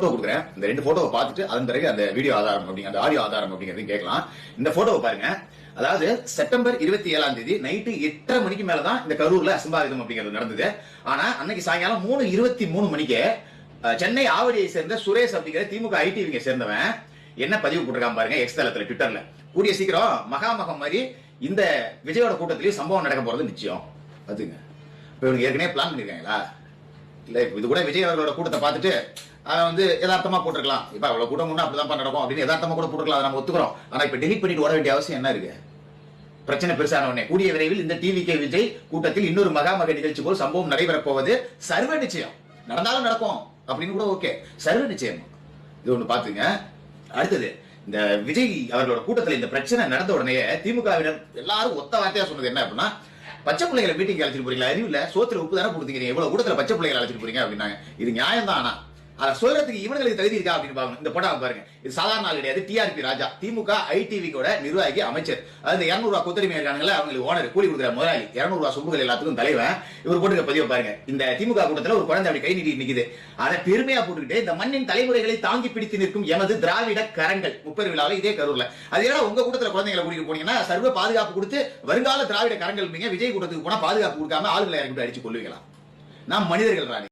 Photo கொடுக்குறேன். இந்த ரெண்டு போட்டோவை பார்த்துட்டு அதன் பிறகு அந்த வீடியோ ஆதாரம் அப்படிங்க அந்த ஆடியோ ஆதாரம் அப்படிங்கிறதையும் கேட்கலாம். இந்த போட்டோவை பாருங்க. அதாவது செப்டம்பர் இருபத்தி ஏழாம் தேதி நைட்டு எட்டரை மணிக்கு மேலதான் இந்த கரூர்ல அசம்பாவிதம் அப்படிங்கிறது நடந்தது. ஆனா அன்னைக்கு சாயங்காலம் மூணு இருபத்தி மூணு மணிக்கு சென்னை ஆவடியை சேர்ந்த சுரேஷ் அப்படிங்கிற திமுக ஐடிவிங்க சேர்ந்தவன் என்ன பதிவு போட்டிருக்கான் பாருங்க எக்ஸ் தளத்துல ட்விட்டர்ல கூடிய சீக்கிரம் மகாமகம் மாதிரி இந்த விஜயோட கூட்டத்திலயும் சம்பவம் நடக்க போறது நிச்சயம். அதுங்க இப்ப இவனுக்கு ஏற்கனவே பிளான் பண்ணிருக்காங்களா? இல்லை இது கூட விஜய் அவர்களோட கூட்டத்தை பார்த்துட்டு அவன் வந்து யதார்த்தமா போட்டிருக்கலாம். இப்ப அவ்வளவு கூட்டம் முன்னா அப்படிதான் நடக்கும் அப்படின்னு யதார்த்தமா கூட போட்டுருக்கலாம் அதை நம்ம ஒத்துக்கிறோம். ஆனா இப்ப டெலிட் பண்ணிட்டு ஓட வேண்டிய அவசியம் என்ன இருக்கு? பிரச்சனை பெருசான உடனே. கூடிய விரைவில் இந்த டிவி கே விஜய் கூட்டத்தில் இன்னொரு மகாமக நிகழ்ச்சி போல் சம்பவம் நடைபெறப் போவது சர்வ நிச்சயம். நடந்தாலும் நடக்கும் அப்படின்னு கூட ஓகே சர்வ நிச்சயம். இது ஒண்ணு பாத்துங்க அடுத்தது இந்த விஜய் அவர்களோட கூட்டத்தில் இந்த பிரச்சனை நடந்த உடனே திமுகவினர் எல்லாரும் ஒத்த வார்த்தையா சொன்னது என்ன அப்படின்னா பச்சை பிள்ளைகளை மீட்டிங் அழைச்சிட்டு போறீங்களா? அறிவில்ல சோத்துல உப்பு தானே கொடுத்தீங்க எவ்வளவு கூட்டத்துல பச்சை பிள்ளைகளை அழைச்சிட்டு போறீங்க அப்படின்னாங்க. இது நியாயம் தான் ஆனா. அதை சொல்றதுக்கு இவங்களுக்கு தகுதி இருக்கா அப்படின்னு பாருங்க இந்த படம் பாருங்க. இது சாதாரண ஆள் கிடையாது. டிஆர்பி ராஜா. திமுக ஐடிவி கூட நிர்வாகி அமைச்சர். அந்த இரநூறுவா இருநூறு ரூபா இருக்காங்களா அவங்களுக்கு ஓனர் கூலி கொடுக்குற முதலாளி. இருநூறு ரூபா சொம்புகள் எல்லாத்துக்கும் தலைவன். இவர் போட்டுக்க பதிவு பாருங்க. இந்த திமுக கூட்டத்தில் ஒரு குழந்தை அப்படி கை நீட்டி நிக்குது. அதை பெருமையா போட்டுக்கிட்டு இந்த மண்ணின் தலைமுறைகளை தாங்கி பிடித்து நிற்கும் எமது திராவிட கரங்கள். முப்பது விழாவில் இதே கரூர்ல. அது ஏன்னா உங்க கூட்டத்தில் குழந்தைங்களை கூட்டிட்டு போனீங்கன்னா சர்வ பாதுகாப்பு கொடுத்து வருங்கால திராவிட கரங்கள் விஜய் கூட்டத்துக்கு போனா பாதுகாப்பு கொடுக்காம ஆளுகளை இறங்கிட்டு அடிச்சு கொள்வீங்களா நாம் மனிதர்கள் ராணி.